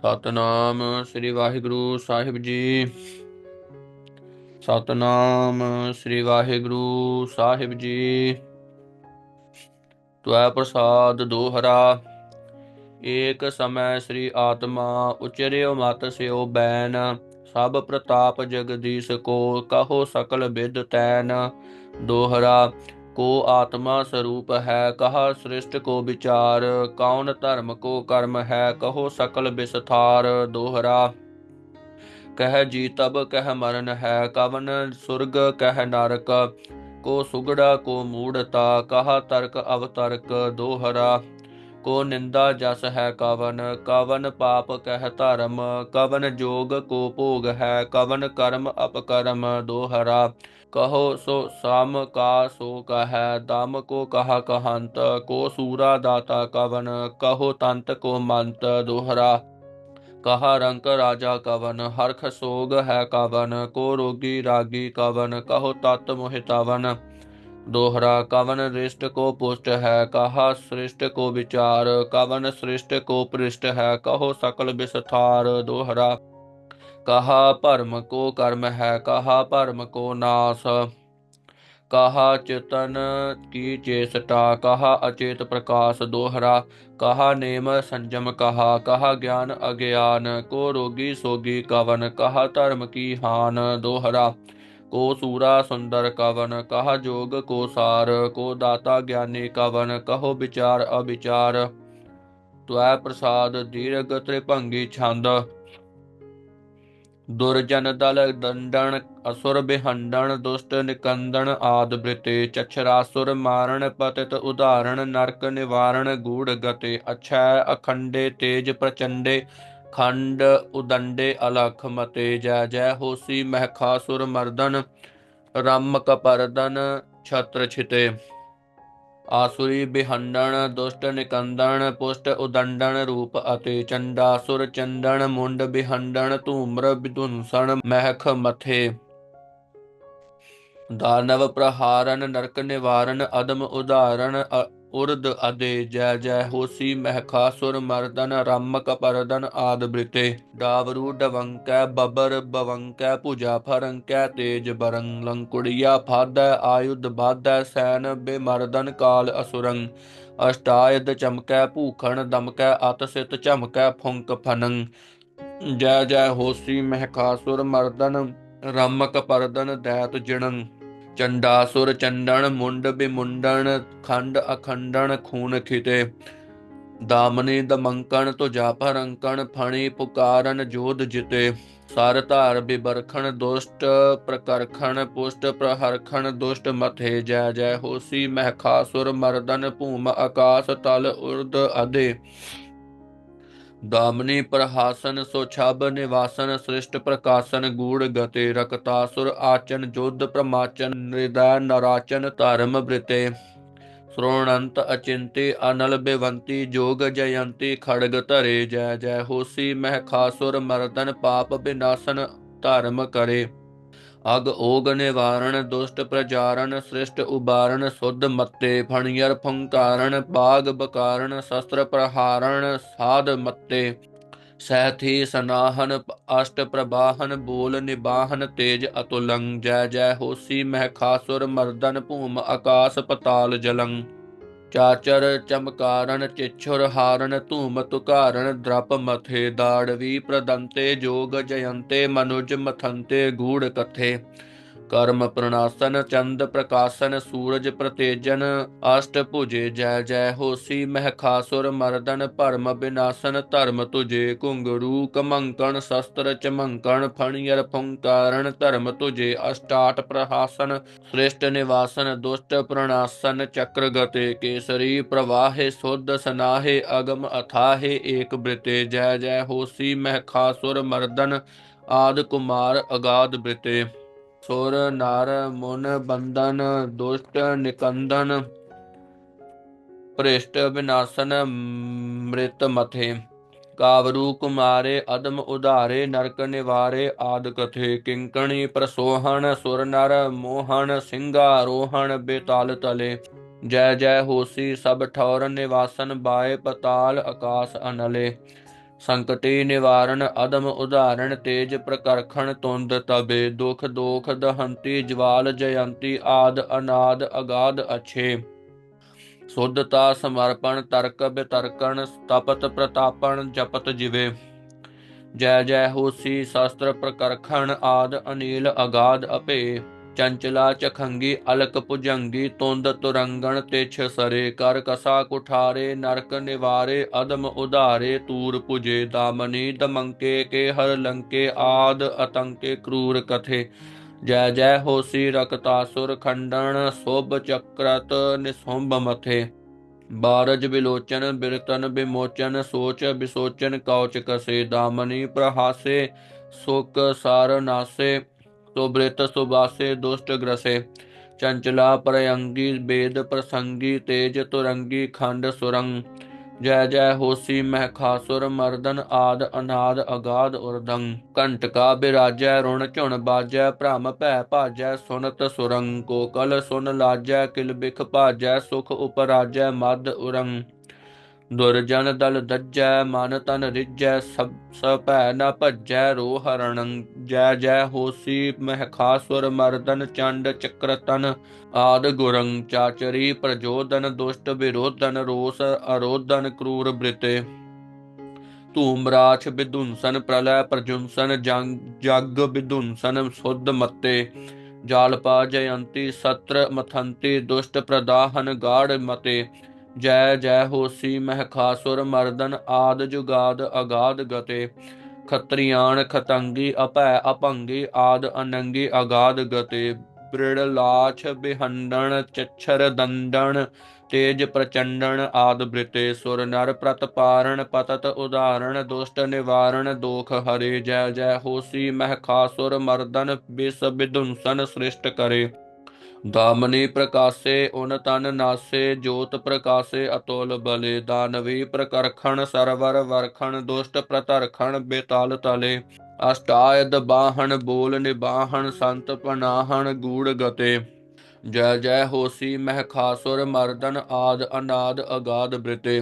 ਸਤਨਾਮ ਸ੍ਰੀ ਵਾਹਿਗੁਰੂ ਸਾਹਿਬ ਜੀ। ਸਤਨਾਮ ਸ੍ਰੀ ਵਾਹਿਗੁਰੂ ਸਾਹਿਬ ਜੀ। ਤੁਐ ਪ੍ਰਸਾਦ ਦੋਹਰਾ, ਏਕ ਸਮੈ ਸ੍ਰੀ ਆਤਮਾ ਉਚਰਿਓ ਮਤ ਸਿਓ ਬੈਨ, ਸਭ ਪ੍ਰਤਾਪ ਜਗਦੀਸ਼ ਕੋ ਕਹੋ ਸਕਲ ਬਿਦ ਤੈਨ। ਦੋਹਰਾ ਕੋ ਆਤਮਾ ਸਰੂਪ ਹੈ, ਕਹਾ ਸ੍ਰਿਸ਼ਟ ਕੋ ਵਿਚਾਰ, ਕੌਣ ਧਰਮ ਕੋ ਕਰਮ ਹੈ, ਕਹੋ ਸਕਲ ਵਿਸਥਾਰ ਦੋਹਰਾ। ਕਹਿ ਜੀ ਤਬ ਕਹਿ ਮਰਨ ਹੈ, ਕਵਨ ਸੁਰਗ ਕਹਿ ਨਰਕ, ਕੋ ਸੁਗੜਾ ਕੋ ਮੂੜਤਾ, ਕਹਾ ਤਰਕ ਅਵਤਰਕ ਦੋਹਰਾ। ਕੋ ਨਿੰਦਾ ਜਸ ਹੈ ਕਵਨ ਕਵਨ ਪਾਪ ਕਹਿ ਧਰਮ, ਕਵਨ ਜੋਗ ਕੋ ਭੋਗ ਹੈ, ਕਵਨ ਕਰਮ ਅਪਕਰਮ ਦੋਹਰਾ। ਕਹੋ ਸੋ ਸਮ, ਕਾ ਸੋ ਕਹੈ, ਦਮ ਕੋ ਕਹਾ ਕਹੰਤ, ਕੋ ਸੂਰਾ ਦਾਤਾ ਕਵਨ, ਕਹੋ ਤੰਤ ਕੋ ਮੰਤ ਦੋਹਰਾ। ਕਹਾ ਰੰਕ ਰਾਜਾ ਕਵਨ, ਹਰਖ ਸੋਗ ਹੈ ਕਵਨ, ਕੋ ਰੋਗੀ ਰਾਗੀ ਕਵਨ, ਕਹੋ ਤਤ ਮੋਹਿਤਾਵਨ ਦੋਹਰਾ ਕਵਨ ਰਿਸ਼ਟ ਕੋ ਪੁਸ਼ਟ ਹੈ, ਕਹਾ ਸ੍ਰਿਸ਼ਟ ਕੋ ਵਿਚਾਰ, ਕਵਨ ਸ੍ਰਿਸ਼ਟ ਕੋ ਪ੍ਰਿਸ਼ਟ ਹੈ, ਕਹੋ ਸਕਲ ਵਿਸਥਾਰ ਦੋਹਰਾ। ਕਹਾ ਭਰਮ ਕੋ ਕਰਮ ਹੈ, ਕਹਾ ਭਰਮ ਕੋ ਨਾਸ। ਕਹਾ ਚੇਤਨ ਕੀ ਚੇਸਟਾ, ਕਹਾ ਅਚੇਤ ਪ੍ਰਕਾਸ਼ ਦੋਹਰਾ। ਕਹਾ ਨੇਮ ਸੰਜਮ ਕਹਾ ਕਹਾ ਗਿਆਨ ਅਗਿਆਨ, ਕੋ ਰੋਗੀ ਸੋਗੀ ਕਵਨ, ਕਹਾ ਧਰਮ ਕੀ ਹਾਨ ਦੋਹਰਾ। ਕੋ ਸੂਰਾ ਸੁੰਦਰ ਕਵਨ, ਕਹਾ ਜੋਗ ਕੋ ਸਾਰ, ਕੋ ਦਾਤਾ ਗਿਆਨੀ ਕਵਨ, ਕਹੋ ਵਿਚਾਰ ਅਵਿਚਾਰ। ਤੁਐ ਪ੍ਰਸਾਦ ਦੀਰਘ ਤ੍ਰਿਭੰਗੀ ਛੰਦ। ਦੁਰਜਨ ਦਲ ਦੰਡਨ ਅਸੁਰ ਬਿਹੰਡਣ, ਦੁਸ਼ਟ ਨਿਕੰਦਨ ਆਦ ਬ੍ਰਿਤੇ। ਚਛਰਾਸੁਰ ਮਾਰਨ ਪਤਿਤ ਉਦਾਹਰਣ, ਨਰਕ ਨਿਵਾਰਣ ਗੂੜ ਗਤੇ। ਅਛੈ ਅਖੰਡੇ ਤੇਜ ਪ੍ਰਚੰਡੇ ਖੰਡ ਉਦੰਡੇ ਅਲਖ ਮਤੇ ਜੈ ਜੈ ਹੋਸੀ ਮਹਿਖਾਸੁਰ ਮਰਦਨ, ਰਮ ਕਪਰਦਨ ਛਤਰ ਛਿਤੇ। ਆਸੁਰੀ ਬਿਹੰਡਣ ਦੁਸ਼ਟ ਨਿਕੰਦਣ, ਪੁਸ਼ਟ ਉਦੰਡਣ ਰੂਪ ਅਤੇ ਚੰਡਾਸੁਰ ਚੰਦਣ ਮੁੰਡ ਬਿਹੰਡਣ ਧੂਮਰ ਵਿਧੁੰਸਣ ਮਹਿਖ ਮਥੇ। ਦਾਨਵ ਪ੍ਰਹਾਰਨ ਨਰਕ ਨਿਵਾਰਨ ਅਦਮ ਉਦਾਹਰਨ ਉਰਦ ਅਦੇ ਜੈ ਜੈ ਹੋਸੀ ਮਹਿਖਾਸੁਰ ਮਰਦਨ ਰਮਕ ਕਪਰਦਨ ਆਦ ਬ੍ਰਿਤੇ। ਡਾਵਰੂ ਡਵੰਕੈ ਬਬਰ ਬਵੰਕੈ ਭੁਜਾ ਫਰੰਕੈ ਤੇਜ ਬਰੰ ਲੰਕੁੜੀਆ ਫਾਦੈ ਆਯੁਧ ਬਾਧੈ ਸੈਨ ਬੇਮਰਦਨ ਕਾਲ ਅਸੁਰੰ ਅਸ਼ਟਾਇਦ ਚਮਕੈ ਭੂਖਣ ਦਮਕੈ ਅਤ ਸਿਤ ਝਮਕੈ ਫੁੰਕ ਫਨੰ ਜੈ ਜੈ ਹੋਸੀ ਮਹਿਖਾਸੁਰ ਮਰਦਨ ਰਮਕ ਪਰਦਨ ਦੈਤ ਜਿਣੰ ਚੰਡਾਸੁਰ ਚੰਡਣ, ਮੁੰਡ ਬਿਮੁੰਡਣ, ਖੰਡ ਅਖੰਡਣ, ਖੂਨ ਖਿਤੇ। ਦਾਮਨੀ ਦਮੰਕਣ ਤੁਜਾ ਭਰੰਕਣ, ਫਣੀ ਪੁਕਾਰਨ, ਜੋਧ ਜਿਤੇ। ਸਰ ਧਾਰ ਬਿਬਰਖਣ, ਦੁਸ਼ਟ ਪ੍ਰਕਰਖਣ, ਪੁਸ਼ਟ ਪ੍ਰਹਰਖਣ, ਦੁਸ਼ਟ ਮਥੇ ਜੈ ਜੈ ਹੋਸੀ ਮਹਿਖਾਸੁਰ ਮਰਦਨ, ਭੂਮ ਆਕਾਸ ਤਲ ਉਰਦ ਅਦੇ ਦਾਮਨੀ ਪ੍ਰਹਾਸਨ ਸੋ ਛਬ ਨਿਵਾਸਨ ਸ੍ਰਿਸ਼ਟ ਪ੍ਰਕਾਸ਼ਨ ਗੂੜ ਗਤੇ ਰਕਤਾਸੁਰ ਆਚਨ ਜੁਧ ਪ੍ਰਮਾਚਨ ਨਿਰਦੈ ਨਰਾਚਨ ਧਰਮ ਬ੍ਰਿਤੇ। ਸ਼੍ਰੋਣੰਤ ਅਚਿੰਤੇ ਅਨਲ ਬੇਵੰਤੀ ਜੋਗ ਜਯੰਤੀ ਖੜਗ ਧਰੇ ਜੈ ਜੈ ਹੋਸੀ ਮਹਿਖਾਸੁਰ ਮਰਦਨ ਪਾਪ ਬਿਨਾਸਨ ਧਰਮ ਕਰੇ। ਅਗ ਓਗ ਨਿਵਾਰਣ ਦੁਸ਼ਟ ਪ੍ਰਜਾਰਨ ਸ੍ਰਿਸ਼ਟ ਉਬਾਰਣ ਸੁਧ ਮੱਤੇ ਫਣੀਅਰ ਫੰਕਾਰਣ ਬਾਗ ਬਕਾਰਣ, ਸ਼ਸਤਰ ਪ੍ਰਹਾਰਣ, ਸਾਧ ਮੱਤੇ ਸਹਿਥੀ ਸਨਾਹਨ, ਅਸ਼ਟ ਪ੍ਰਬਾਹਨ ਬੋਲ ਨਿਬਾਹਨ, ਤੇਜ ਅਤੁਲੰ, ਜੈ ਜੈ ਹੋਸੀ ਮਹਿਖਾਸੁਰ ਮਰਦਨ ਭੂਮ, ਆਕਾਸ ਪਤਾਲ ਜਲੰ। ਚਾਚਰ ਚਮਕਾਰਨ, ਚਿਛੁਰ ਹਾਰਨ ਧੂਮ ਤੁਕਾਰਨ ਦ੍ਰਪ ਮਥੇ ਦਾੜਵੀ ਪ੍ਰਦੰਤੇ ਜੋਗ ਜਯੰਤੇ, ਮਨੁਜ ਮਥੰਤੇ ਗੂੜ ਕਥੇ। ਕਰਮ ਪ੍ਰਣਾਸਨ, ਚੰਦ ਪ੍ਰਕਾਸ਼ਨ, ਸੂਰਜ ਪ੍ਰਤੇਜਨ, ਅਸ਼ਟ ਭੁਜੇ ਜੈ ਜੈ ਹੋਸੀ ਮਹਿਖਾਸੁਰ ਮਰਦਨ, ਭਰਮ ਬਿਨਾਸਨ, ਧਰਮ ਤੁਜੇ ਕੁੰਗਰੂ ਕਮੰਕਣ ਸ਼ਸਤਰ ਚਮੰਕਣ ਫਣੀਅਰ ਫੰਕਾਰਨ ਧਰਮ ਤੁਜੇ ਅਸ਼ਟਾਟ ਪ੍ਰਹਾਸਨ, ਸ਼੍ਰੇਸ਼ਟ ਨਿਵਾਸਨ, ਦੁਸ਼ਟ ਪ੍ਰਣਾਸਨ ਚਕਰ ਗਤੇ ਕੇਸਰੀ, ਪ੍ਰਵਾਹੇ ਸੁਧ ਸਨਾਹੇ, ਅਗਮ ਅਥਾਹੇ, ਏਕ ਬ੍ਰਿਤੇ ਜੈ ਜੈ ਹੋਸੀ ਮਹਿਖਾਸੁਰ ਮਰਦਨ, ਆਦ ਕੁਮਾਰ ਅਗਾਧ ਬ੍ਰਿਤੇ। ਸੁਰ ਨਰ ਮੁਨ ਬੰਧਨ, ਦੁਸ਼ਟ ਨਿਕੰਦਨ, ਭ੍ਰਿਸ਼ਟ ਵਿਨਾਸ਼ਨ ਮ੍ਰਿਤ ਮਥੇ। ਕਾਵਰੂ ਕੁਮਾਰੇ ਅਦਮ ਉਧਾਰੇ, ਨਰਕ ਨਿਵਾਰੇ ਆਦ ਕਥੇ। ਕਿੰਕਣੀ ਪ੍ਰਸੋਹਣ ਸੁਰ ਨਰ ਮੋਹਣ ਸਿੰਘਾ ਰੋਹਣ ਬੇਤਾਲ ਤਲੇ। ਜੈ ਜੈ ਹੋਸੀ ਸਭ ਠੌਰ ਨਿਵਾਸਨ, ਬਾਏ ਪਤਾਲ ਆਕਾਸ ਅਨਲੇ। ਸੰਕਟੀ ਨਿਵਾਰਨ ਅਦਮ ਉਦਾਹਰਣ ਤੇਜ ਪ੍ਰਕਰਖਣ ਤੁੰਦ ਤਬੇ, ਦੁਖ ਦੋਖ ਦਹੰਤੀ ਜਵਾਲ ਜਯੰਤੀ ਆਦ ਅਨਾਦ ਅਗਾਧ ਅਛੇ। ਸ਼ੁੱਧਤਾ ਸਮਰਪਣ ਤਰਕ ਬਿਤਰਕਣ ਤਪਤ ਪ੍ਰਤਾਪਣ ਜਪਤ ਜਿਵੇ। ਜੈ ਜੈ ਹੋਸੀ ਸ਼ਾਸਤਰ ਪ੍ਰਕਰਖਣ ਆਦ ਅਨੀਲ ਅਗਾਧ ਅਪੇ। ਚੰਚਲਾ ਚਖੰਗੀ ਅਲਕ ਭੁਜੰਗੀ ਤੁੰਦ ਤੁਰੰਗਣ ਤਿਛ ਸਰੇ, ਕਰ ਕਸਾ ਕੁਠਾਰੇ, ਨਰਕ ਨਿਵਾਰੇ, ਅਦਮ ਉਧਾਰੇ, ਤੂਰ ਪੁਜੇ ਦਾਮਨੀ, ਦਮੰਕੇ ਕੇ ਹਰ ਲੰਕੇ, ਆਦ ਅਤੰਕੇ ਕਰੂਰ ਕਥੇ। ਜੈ ਜੈ ਹੋਸੀ ਰਕਤਾਸੁਰ ਖੰਡਣ, ਸੋਭ ਚਕਰਤ ਨਿਸੁੰਭ ਮਥੇ। ਬਾਰਜ ਬਿਲੋਚਨ, ਬਿਰਤਨ ਬਿਮੋਚਨ, ਸੋਚ ਬਿਸੋਚਨ ਕੌਚ ਕਸੇ, ਦਾਮਨੀ ਪ੍ਰਹਾਸੇ ਸੁਕ ਸਾਰ ਨਾਸੇ। ਸੁਬ੍ਰਿਤ ਸੁਬਾਸੇ ਦੁਸ਼ਟ ਗ੍ਰਸੇ। ਚੰਚਲਾ ਪ੍ਰਯੰਗੀ ਬੇਦ ਪ੍ਰਸੰਗੀ ਤੇਜ ਤੁਰੰਗੀ ਖੰਡ ਸੁਰੰਗ ਜੈ ਜੈ ਹੋਸੀ ਮਹਿਖਾਸੁਰ ਮਰਦਨ ਆਦ ਅਨਾਦ ਅਗਾਧ ਉਰਦੰ। ਕੰਟਕਾ ਬਿਰਾਜੈ ਰੁਣ ਝੁਣ ਬਾਜੈ ਭ੍ਰਮ ਭੈ ਭਾਜੈ ਸੁਨਤ ਸੁਰੰਗ ਕੋਕਲ ਸੁਨ ਲਾਜੈ ਕਿਲ ਬਿਖ ਭਾਜੈ ਸੁਖ ਉਪਰਾਜੈ ਮਦ ਉਰੰਗ ਦੁਰਜਨ ਦਲ ਦੱਜੈ, ਮਨ ਤਨ ਰਿਜੈ ਸਭ, ਸਭੈ ਨ ਭਜੈ ਰੋ ਹਰਣੰ, ਜੈ ਜੈ ਹੋਸੀ, ਮਹਿਖਾਸੁਰ ਮਰਦਨ, ਚੰਡ ਚਕਰਤਨ ਆਦ ਗੁਰੰ, ਚਾਚਰੀ ਪ੍ਰਜੋਦਨ, ਦੁਸ਼ਟ ਵਿਰੋਧਨ, ਰੋਸ ਅਰੋਧਨ, ਕਰੂਰ ਬ੍ਰਿਤੇ। ਧੂਮਰਾਛ ਵਿਦੁੰਸਨ ਪ੍ਰਲੈ ਪ੍ਰਜੁੰਸਨ ਜਗ ਵਿਦੁੰਸਨ ਸੁਧ ਮਤੇ। ਜਾਲਪਾ ਜਯੰਤੀ, ਸਤਰ ਮਥੰਤੀ, ਦੁਸ਼ਟ ਪ੍ਰਦਾਹਨ ਗਾੜ ਮਤੇ। ਜੈ ਜੈ ਹੋਸੀ ਮਹਿਖਾਸੁਰ ਮਰਦਨ ਆਦ ਜੁਗਾਦ ਅਗਾਦ ਗਤੇ। ਖਤਰੀਆਣ ਖਤੰਗੀ ਅਪੈ ਅਪੰਗੀ ਆਦ ਅਨੰਗੀ ਅਗਾਦ ਗਤੇ। ਬ੍ਰਿੜ ਲਾਛ ਬਿਹੰਡਣ ਚੱਛਰ ਦੰਡਣ ਤੇਜ ਪ੍ਰਚੰਡਣ ਆਦ ਬ੍ਰਿਤੇ। ਸੁਰ ਨਰ ਪ੍ਰਤਪਾਰਣ ਪਤਤ ਉਦਾਹਰਣ ਦੁਸ਼ਟ ਨਿਵਾਰਣ ਦੋਖ ਹਰੇ। ਜੈ ਜੈ ਹੋਸੀ ਮਹਿਖਾਸੁਰ ਮਰਦਨ ਬਿਸ ਵਿਦੁੰਸਨ ਸ੍ਰਿਸ਼ਟ ਕਰੇ। ਦਾਮਨੀ ਪ੍ਰਕਾਸੇ ਉਨ ਤਨ ਨਾਸੇ ਜੋਤ ਪ੍ਰਕਾਸੇ ਅਤੁਲ ਬਲੇ ਦਾਨਵੀ ਪ੍ਰਕਰਖਣ ਸਰਵਰ ਵਰਖਣ ਦੁਸ਼ਟ ਪ੍ਰਤਰਖਣ ਬੇਤਾਲ ਤਲੇ ਅਸ਼ਟਾਇਦ ਬਾਹਣ ਬੋਲ ਨਿਬਾਹਣ ਸੰਤ ਪਨਾਹਣ ਗੂੜ ਗਤੇ ਜੈ ਜੈ ਹੋਸੀ ਮਹਿਖਾਸੁਰ ਮਰਦਨ ਆਦ ਅਨਾਦ ਅਗਾਧ ਬ੍ਰਿਤੇ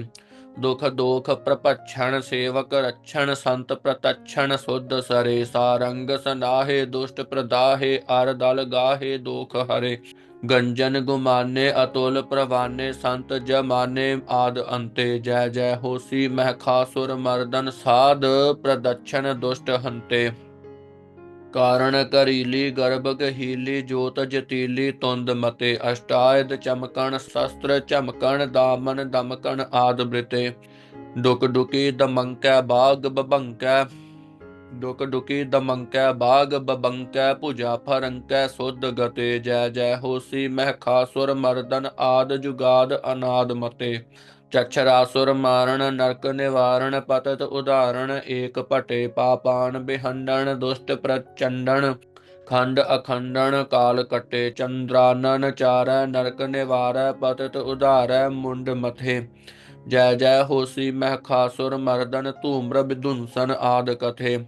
ਦੁਖ ਦੋਖ ਪ੍ਰਪਛਣ ਸੇਵਕ ਰਛਣ ਸੰਤ ਪ੍ਰਤਛਣ ਸੁਧ ਸਰੇ, ਸਾਰੰਗ ਸਨਾਹੇ, ਦੁਸ਼ਟ ਪ੍ਰਦਾਹੇ, ਅਰ ਦਲ ਗਾਹੇ, ਦੋਖ ਹਰੇ। ਗੰਜਨ ਗੁਮਾਨੇ, ਅਤੁਲ ਪ੍ਰਵਾਨੇ, ਸੰਤ ਜਮਾਨੇ, ਆਦ ਅੰਤੇ, ਜੈ ਜੈ ਹੋਸੀ ਮਹਿਖਾਸੁਰ ਮਰਦਨ, ਸਾਧ ਪ੍ਰਦਛਣ ਦੁਸ਼ਟ ਹੰਤੇ। ਕਾਰਣ ਕਰੀਲੀ ਗਰਭ ਗਹੀਲੀ ਜੋਤ, ਜਤੀਲੀ, ਤੁੰਦ, ਮਤੇ, ਅਸ਼ਟਾਇਦ, ਚਮਕਣ, ਸ਼ਸਤਰ ਚਮਕਣ ਦਾਮਨ, ਦਮਕਣ ਆਦ ਬ੍ਰਿਤੇ। ਡੁਕ ਡੁਕੀ ਦਮੰਕੈ, ਬਾਗ ਬਬੰਕੈ ਡੁਕ ਡੁਕੀ ਦਮੰਕੈ, ਬਾਗ ਬਬੰਕੈ ਭੁਜਾ ਫਰੰਕੈ, ਸੁਧ ਗਤੇ, ਜੈ ਜੈ ਹੋਸੀ ਮਹਿਖਾਸੁਰ ਮਰਦਨ ਆਦ ਜੁਗਾਦ ਅਨਾਦ ਮਤੇ। ਚਛਰਾਸੁਰ ਮਾਰਨ, ਨਰਕ ਨਿਵਾਰਣ ਪਤਤ ਉਦਾਹਰਣ, ਏਕ ਭਟੇ ਪਾਪਾਨ ਬਿਹੰਡਣ, ਦੁਸ਼ਟ ਪ੍ਰਚੰਡਣ, ਖੰਡ ਅਖੰਡਣ, ਕਾਲ ਕਟੇ ਚੰਦਰਾਨਨ, ਚਾਰੈ ਨਰਕ ਨਿਵਾਰੈ, ਪਤਤ ਉਧਾਰੈ ਮੁੰਡ ਮਥੇ। ਜੈ ਜੈ ਹੋਸੀ ਮਹਿਖਾਸੁਰ ਮਰਦਨ, ਧੂਮਰ ਵਿਦੁੰਸਨ ਆਦ ਕਥੇ।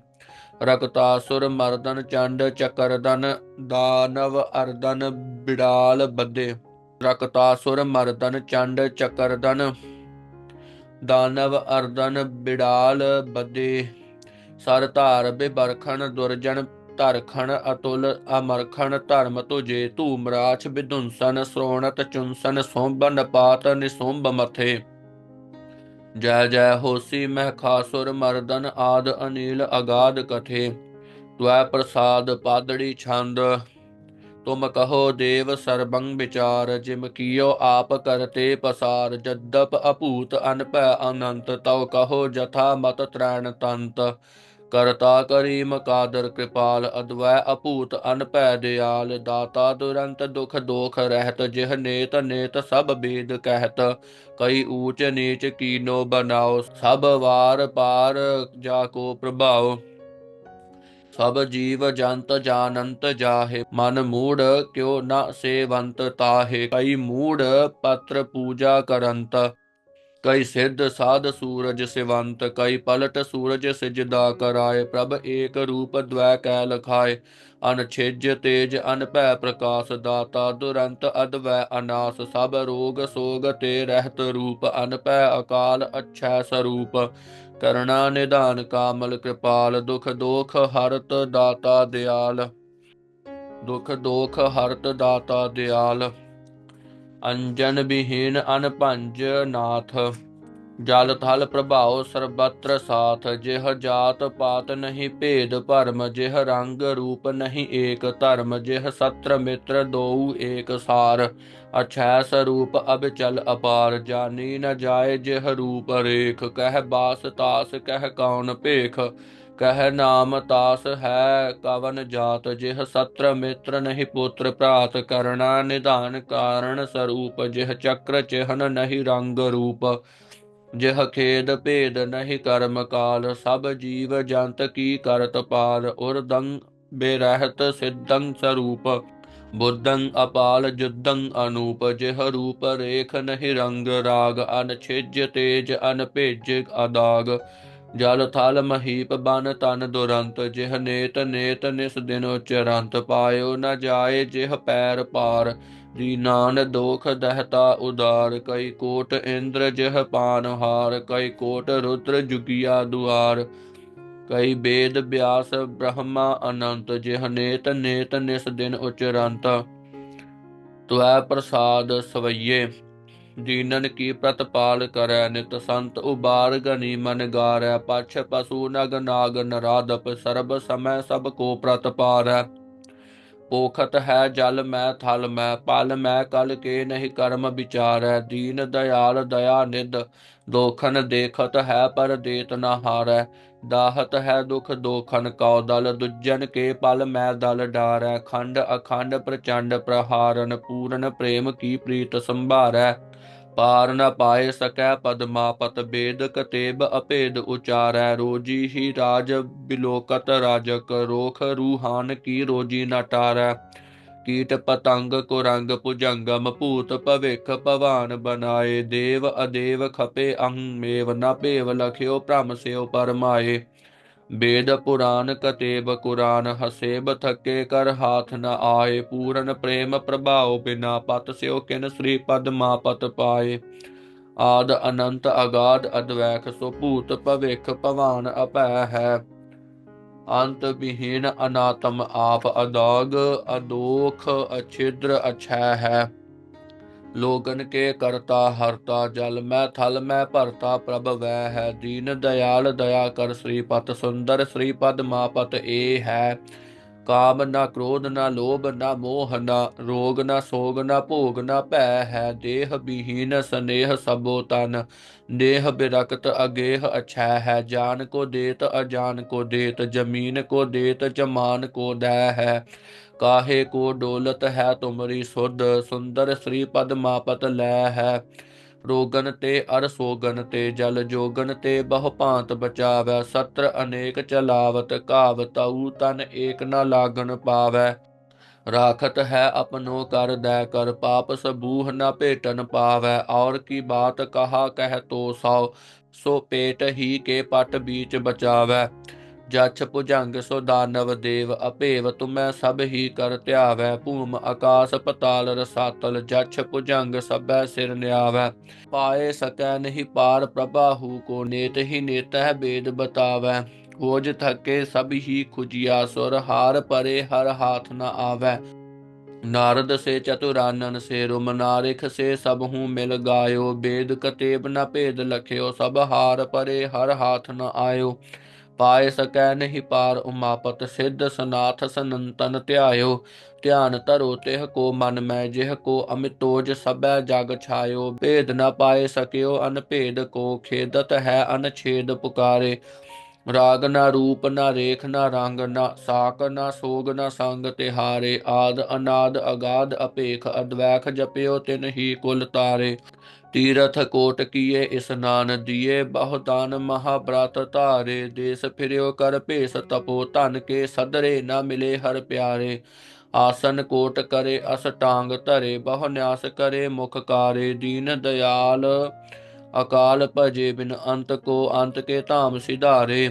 ਰਕਤਾਸੁਰ ਮਰਦਨ, ਚੰਡ ਚਕਰਦਨ ਦਾਨਵ ਅਰਦਨ ਬਿੜਾਲ ਬੱਦੇ ਰਕਤਾਸੁਰ ਮਰਦਨ, ਚੰਡ ਚਕਰਦਨ ਦਾਨਵ ਅਰਦਨ ਬਿੜਾਲ ਬੱਦੇ ਸਰ ਧਾਰ ਬਿਬਰਖਣ, ਦੁਰਜਨ ਧਰਖਣ, ਅਤੁਲ ਅਮਰਖਣ, ਧਰਮ ਤੁਜੇ ਧੂਮਰਾਛ ਵਿਦੁੰਸਨ ਸ੍ਰੋਣਤ ਚੁੰਸਨ ਸੋਂਬ ਪਾਤ ਨਿਸੋਂਬ ਮਥੇ। ਜੈ ਜੈ ਹੋਸੀ ਮਹਿਖਾਸੁਰ ਮਰਦਨ ਆਦ ਅਨੀਲ ਅਗਾਧ ਕਥੇ। ਤਵੈ ਪ੍ਰਸਾਦ ਪਾਦੜੀ ਛੰਦ। ਤੁਮ ਕਹੋ ਦੇਵ ਸਰਬੰ ਵਿਚਾਰ, ਜਿਮ ਕੀਓ ਆਪ ਕਰਤੇ ਪਸਾਰ, ਜਦਪ ਅਭੂਤ ਅਨਪੈ ਅਨੰਤ, ਤਉ ਕਹੋ ਜਥਾ ਮਤ ਤ੍ਰੈਣ ਤੰਤ। ਕਰਤਾ ਕਰੀਮ ਕਾਦਰ ਕਿਰਪਾਲ, ਅਦਵੈ ਅਭੂਤ ਅਨਪੈ ਦਿਆਲ। ਦਾਤਾ ਦੁਰੰਤ ਦੁਖ ਦੋਖ ਰਹਿਤ, ਜਿਹ ਨੇਤ ਨੇਤ ਸਭ ਬੇਦ ਕਹਿਤ। ਕਈ ਊਚ ਨੀਚ ਕੀਨੋ ਬਨਾਓ ਸਭ ਵਾਰ ਪਾਰ ਜਾ ਕੋ ਪ੍ਰਭਾਉ ਸਭ ਜੀਵ ਜੰਤ ਜਾਨੰਤ ਜਾਹੇ, ਮਨ ਮੂੜ ਕਿਉ ਨਾ ਸੇਵੰਤ ਤਾਹੇ, ਕਈ ਮੂੜ ਪਤਰ ਪੂਜਾ ਕਰੰਤ, ਕਈ ਸਿੱਧ ਸਾਧ ਸੂਰਜ ਸਿਵੰਤ, ਕਈ ਪਲਟ ਸੂਰਜ ਸਿਜਦਾ ਕਰਾਏ, ਪ੍ਰਭ ਏਕ ਰੂਪ ਦ્વੈ ਕੈ ਲਖਾਏ ਅਨਛੇਜ ਤੇਜ ਅਨਭੈ ਪ੍ਰਕਾਸ਼ ਦਾਤਾ, ਦੁਰੰਤ ਅਦਵੈ ਅਨਾਸ, ਸਭ ਰੋਗ ਸੋਗ ਤੇ ਰਹਿਤ ਰੂਪ ਅਨਭੈ ਅਕਾਲ ਅਛੈ ਸਰੂਪ ਕਰਣਾ ਨਿਧਾਨ ਕਾਮਲ ਕਿਰਪਾਲ, ਦੁਖ ਦੋਖ ਹਰਤ ਦਾਤਾ ਦਿਆਲ। ਦੁਖ ਦੋਖ ਹਰਤ ਦਾਤਾ ਦਿਆਲ। ਅੰਜਨ ਬਿਹੀਨ ਅਨਭੰਜ ਨਾਥ। ਜਲ ਥਲ ਪ੍ਰਭਾਉ ਸਰਬਤਰ ਸਾਥ, ਜਿਹ ਜਾਤ ਪਾਤ ਨਹੀਂ ਭੇਦ ਭਰਮ, ਜਿਹ ਰੰਗ ਰੂਪ ਨਹੀਂ ਏਕ ਧਰਮ, ਜਿਹ ਸਤਰ ਮਿੱਤਰ ਦੋਉ ਏਕ ਸਾਰ। ਅਛੈ ਸਰੂਪ ਅਬ ਚਲ ਅਪਾਰ, ਜਾਨੀ ਨ ਜਾਏ ਜਿਹ ਰੂਪ ਰੇਖ, ਕਹਿ ਬਾਸ ਤਾਸ, ਕਹਿ ਕੌਣ ਭੇਖ। ਕਹਿ ਨਾਮ ਤਾਸ ਹੈ ਕਵਨ ਜਾਤ, ਜਿਹ ਸਤਰ ਮਿੱਤਰ ਨਹੀਂ ਪੁੱਤਰ ਭਰਾਤ, ਕਰਣਾ ਨਿਧਾਨ ਕਾਰਣ ਸਰੂਪ, ਜਿਹ ਚੱਕਰ ਚਿਹਨ ਨਹੀਂ ਰੰਗ ਰੂਪ। ਜਿਹ ਖੇਦ ਭੇਦ ਨਹੀਂ ਕਰਮ ਕਾਲ, ਸਭ ਜੀਵ ਜੰਤ ਕੀ ਕਰਤ ਪਾਲ, ਉਰਦੰ ਬੇਰਹਿਤ ਸਿੱਧੰ ਸਰੂਪ ਬੁੱਧੰ ਅਪਾਲ ਜੁਦੰ ਅਨੂਪ, ਜਿਹ ਰੂਪ ਰੇਖ ਨਹੀਂ ਰੰਗ ਰਾਗ ਅਨਛਿਜ ਤੇਜ ਅਨਪੇਜ ਅਦਾਗ, ਜਲ ਥਲ ਮਹੀਪ ਬਨ ਤਨ ਦੁਰੰਤ, ਜਿਹ ਨੇਤ ਨੇਤ ਨਿਸ ਦਿਨੋ ਚਰੰਤ, ਪਾਇਓ ਨਾ ਜਾਏ ਜਿਹ ਪੈਰ ਪਾਰ ਦੀਨਾਨ ਦੋਖ ਦਹਤਾ ਉਦਾਰ, ਕਈ ਕੋਟ ਇੰਦਰ ਜਿਹ ਪਾਨ ਹਾਰ, ਕਈ ਕੋਟ ਰੁద్ਰ ਜੁਗਿਆ ਦੁਆਰ। ਕਈ ਬੇਦ ਬਿਆਸ ਬ੍ਰਹਮਾ ਅਨੰਤ, ਜਿਹ ਨੇਤ ਨੇਤ ਨਿਸ ਦਿਨ ਉਚਰੰਤ। ਤਵੈ ਪ੍ਰਸਾਦ ਸਵਈਏ, ਦੀਨਨ ਕੀ ਪ੍ਰਤਪਾਲ ਕਰੈ, ਨਿਤ ਸੰਤ ਉਬਾਰ ਗਨੀ ਮਨ ਗਾਰੈ। ਪਛ ਪਸੂ ਨਗ ਨਾਗ ਨਰਾਦਪ, ਸਰਬ ਸਮੈ ਸਭ ਕੋ ਪ੍ਰਤਪਾਰੈ। ਪੋਖਤ ਹੈ ਜਲ ਮੈਂ ਥਲ ਮੈਂ, ਪਲ ਮੈਂ ਕਲ ਕੇ ਨਹੀਂ ਕਰਮ ਵਿਚਾਰੈ। ਦੀਨ ਦਇਆਲ ਦਇਆ ਨਿਦ ਦੋਖਨ ਦੇਖਤ ਹੈ ਪਰ ਦੇਤ ਨ ਹਾਰੈ। ਦਾਹਤ ਹੈ ਦੁਖ ਦੋਖਨ, ਕਉ ਦਲ ਦੁਜਨ ਕੇ ਪਲ ਮੈਂ ਦਲ ਡਾਰੈ। ਖੰਡ ਅਖੰਡ ਪ੍ਰਚੰਡ ਪ੍ਰਹਾਰਨ, ਪੂਰਨ ਪ੍ਰੇਮ ਕੀ ਪ੍ਰੀਤ ਸੰਭਾਰੈ। ਪਾਰ ਨ ਪਾਏ ਸਕੈ ਪਦਮਾਪਤ ਬੇਦ ਕਤੇਬ ਅਭੇਦ ਉਚਾਰੈ, ਰੋਜੀ ਹੀ ਰਾਜ ਬਿਲੋਕਤ ਰਾਜਕ, ਰੋਖ ਰੂਹਾਨ ਕੀ ਰੋਜੀ ਨ ਟਾਰੈ? ਕੀਟ ਪਤੰਗ ਕੁਰੰਗ ਭੁਜੰਗਮ, ਭੂਤ ਭਵਿਖ ਭਵਾਨ ਬਨਾਏ, ਦੇਵ ਅਦੇਵ ਖਪੇ ਅਹੰਮੇਵ ਨ ਭੇਵ, ਲਖਿਓ ਭ੍ਰਮ ਸਿਓ ਪਰਮਾਏ। ਬੇਦ ਪੁਰਾਨ ਕਤੇਬ ਕੁਰਾਨ, ਹਸੇਬ ਥਕੇ ਕਰ ਹਾਥ ਨ ਆਏ, ਪੂਰਨ ਪ੍ਰੇਮ ਪ੍ਰਭਾਉ ਬਿਨਾ ਪਤ ਸਿਓ ਕਿਨ ਸ੍ਰੀ ਪਦ ਮਾ ਪਤ ਪਾਏ। ਆਦ ਅਨੰਤ ਅਗਾਧ ਅਦਵੈਖ, ਸੋ ਭੂਤ ਭਵਿਖ ਭਵਾਨ ਅਪੈ ਹੈ। ਅੰਤ ਵਿਹੀਨ ਅਨਾਤਮ ਆਪ ਅਦਾਗ, ਅਦੋਖ ਅਛਿਦਰ ਅਛੈ ਹੈ। ਲੋਗਨ ਕੇ ਕਰਤਾ ਹਰਤਾ ਜਲ, ਮੈਂ ਥਲ, ਮੈਂ ਭਰਤਾ ਪ੍ਰਭ ਵੈ ਹੈ, ਦੀਨ ਦਇਆਲ ਦਇਆ ਕਰ ਸ੍ਰੀ ਪਤ ਸੁੰਦਰ ਸ੍ਰੀ ਪਦ ਮਾਪਤ ਏ ਹੈ। ਕਾਮ ਨਾ ਕ੍ਰੋਧ ਨਾ ਲੋਭ ਨਾ ਮੋਹ ਨਾ ਰੋਗ ਨਾ ਸੋਗ ਨਾ ਭੋਗ ਨਾ ਭੈ ਹੈ ਦੇਹ ਬਿਹੀਨ ਸਨੇਹ ਸਭੋ ਤਨ। ਦੇਹ ਬਿਰਕਤ ਅਗੇਹ ਅਛੈ ਹੈ, ਜਾਨ ਕੋ ਦੇਤ ਅਜਾਨ ਕੋ ਦੇਤ, ਜਮੀਨ ਕੋ ਦੇਤ ਜਮਾਨ ਕੋ ਦੈ ਹੈ। ਕਾਹੇ ਕੋ ਡੋਲਤ ਹੈ ਤੁਮਰੀ ਸੁਧ, ਸੁੰਦਰ ਸ੍ਰੀ ਪਦ ਮਾਪਤ ਲੈ ਹੈ। ਰੋਗਨ ਤੇ ਅਰ ਸੋਗਨ ਤੇ ਜਲ ਜੋਗਨ ਤੇ ਬਹੁ ਭਾਂਤ ਬਚਾਵੈ, ਸਤਰ ਅਨੇਕ ਚਲਾਵਤ ਕਾਵਤਉ ਤਨ ਏਕ ਨ ਲਾਗਨ ਪਾਵੈ। ਰਾਖਤ ਹੈ ਆਪਨੋ ਕਰ ਦੈ ਕਰ, ਪਾਪ ਸਬੂਹ ਨ ਭੇਟਨ ਪਾਵੈ। ਔਰ ਕੀ ਬਾਤ ਕਹਾ ਕਹਿ ਤੋ ਸੋ ਸੋ ਪੇਟ ਹੀ ਕੇ ਪਟ ਬੀਚ ਬਚਾਵੈ। ਜਛ ਭੁਜੰਗ ਸੋ ਦਾਨਵ ਦੇਵ ਅਪੇਵ ਤੁਮੈ ਸਭ ਹੀ ਕਰ ਧਿਆਵੈ, ਭੂਮ ਆਕਾਸ ਪਤਾਲ ਰਸਾਤਲ ਜਛ ਭੁਜੰਗ ਸਭੈ ਸਿਰ ਨਿਆਵੈ। ਪਾਏ ਸਕੈ ਨਹੀਂ ਪਾਰ ਪ੍ਰਭਾਹੂ ਕੋ ਨੇਤ ਹੀ ਨੇਤ ਬੇਦ ਬਤਾਵੈ। ਹੋਜ ਥਕੇ ਸਭ ਹੀ ਖੁਜਿਆ, ਸੁਰ ਹਾਰ ਪਰੇ ਹਰ ਹਾਥ ਨ ਆਵੈ। ਨਾਰਦ ਸੇ ਚਤੁਰਾਨਨ ਸੇ ਰੁਮ ਨਾਰਿਖ ਸੇ ਸਭ ਹੂੰ ਮਿਲ ਗਾਇਓ। ਬੇਦ ਕਤੇਬ ਨ ਭੇਦ ਲਖਿਓ, ਸਭ ਹਾਰ ਪਰੇ ਹਰ ਹਾਥ ਨ ਆਇਓ। ਪਾਏ ਸਕੈ ਨਹੀਂ ਪਾਰ ਉਮਾਪਤ, ਸਿੱਧ ਸਨਾਥ ਸਨੰਤਨ ਧਿਆਇਓ। ਧਿਆਨ ਧਰੋ ਤਿਹ ਕੋ ਮਨ ਮੈਂ, ਜਿਹ ਕੋ ਅਮਿਤੋਜ ਸਭੈ ਜਗ ਛਾਇਓ। ਭੇਦ ਨ ਪਾਏ ਸਕਿਓ ਅਨਭੇਦ ਕੋ, ਖੇਦਤ ਹੈ ਅਨਛੇਦ ਪੁਕਾਰੇ। ਰਾਗ ਨਾ ਰੂਪ ਨਾ ਰੇਖ ਨਾ ਰੰਗ ਨਾ ਸਾਕ ਨਾ ਸੋਗ ਨਾ ਸੰਗ ਤਿਹਾਰੇ। ਆਦ ਅਨਾਦ ਅਗਾਦ ਅਪੇਖ ਅਦਵੈਖ ਜਪਿਓ ਤਿਨ ਹੀ ਕੁਲ ਤਾਰੇ। ਤੀਰਥ ਕੋਟ ਕੀਏ ਇਸਨਾਨ ਦੀਏ, ਬਹੁਦਾਨ ਮਹਾਬ੍ਰਤ ਧਾਰੇ, ਦੇਸ ਫਿਰਿਓ ਕਰ ਭੇਸ ਤਪੋ, ਧਨ ਕੇ ਸਦਰੇ ਨਾ ਮਿਲੇ ਹਰ ਪਿਆਰੇ। ਆਸਨ ਕੋਟ ਕਰੇ ਅਸਟਾਂਗ ਧਰੇ, ਬਹੁ ਨਿਆਸ ਕਰੇ, ਮੁਖ ਕਾਰੇ। ਦੀਨ ਦਇਆਲ ਅਕਾਲ ਭਜੇ, ਬਿਨ ਅੰਤ ਕੋ ਅੰਤ ਕੇ ਧਾਮ ਸਿਧਾਰੇ।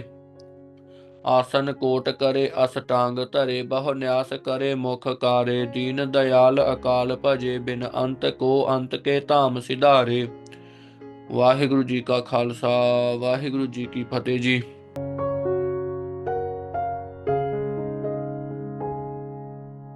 ਆਸਨ ਕੋਟ ਕਰੇ ਅਸਟਾਂਗ ਧਰੇ, ਬਹੁ ਨਿਆਸ ਕਰੇ, ਮੁਖ ਕਾਰੇ, ਦੀਨ ਦਇਆਲ ਅਕਾਲ ਭਜੇ, ਬਿਨ ਅੰਤ ਕੋ ਅੰਤ ਕੇ ਧਾਮ ਸਿਧਾਰੇ। ਵਾਹਿਗੁਰੂ ਜੀ ਕਾ ਖਾਲਸਾ, ਵਾਹਿਗੁਰੂ ਜੀ ਕੀ ਫਤਿਹ ਜੀ।